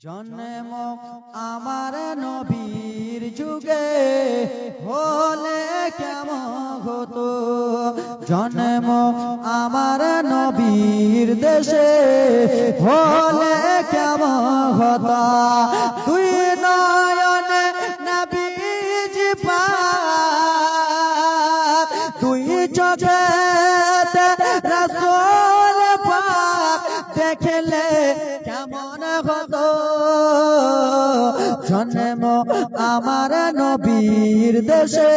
জন্ম আমার নবীর যুগে হলে কেমন হতো? জন্ম আমার নবীর দেশে হলে কেমন হতো? দুই নয়নে নবীজি পাক দুই চোখে রসোল পাক দেখলে কেমন জন্ম আমার নবীর দেশে।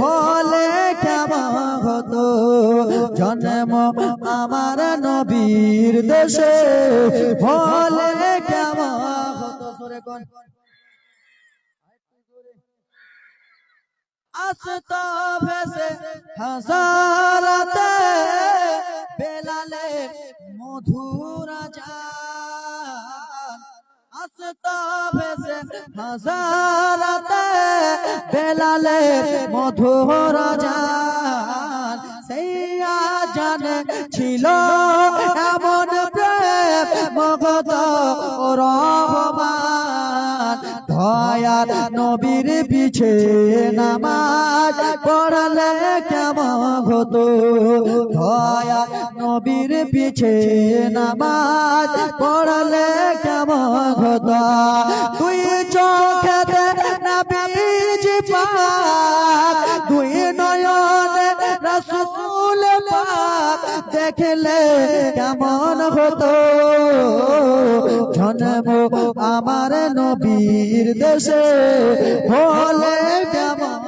হলে কেমন হতো? জন্ম আমার নবীর দেশে। হলে কেমন হতো? সরে কোন? আসতো ভেসে বেলালে হাজারাতে বেলালে মধুর জান সেই জানে ছিল এমন প্রেম মগত রহমান। দয়ার নবীর পিছে নামাজ পড়লে কেমন হতো? দয়ার নবীর পিছে নামাজ পড়লে কেমন হতো? দুই নয়নে রসুল দেখলে কেমন হতো? জন্ম আমার নবীর দেশে হলে কেমন।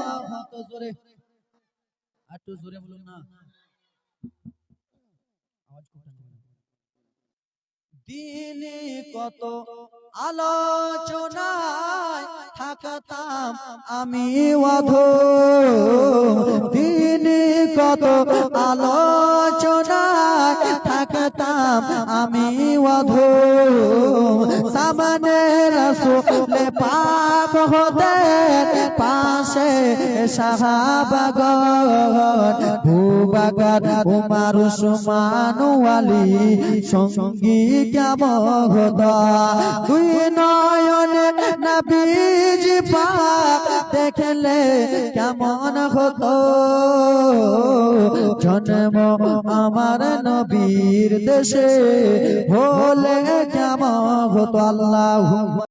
দিনে কত আলোচনায় থাকতাম আমি অধ। দিন কত আলোচনায় থাকতাম আমি অধ। সামনে রসুলে পাক হতে পাশে সাহাবাগন ভূবাগান, উমার, উসমান আলী সঙ্গী কেমন দুই নয়নে নবীজি পাক দেখলে কেমন হতো? জন্ম আমার নবীর দেশে হলে কেমন হতো? আল্লাহ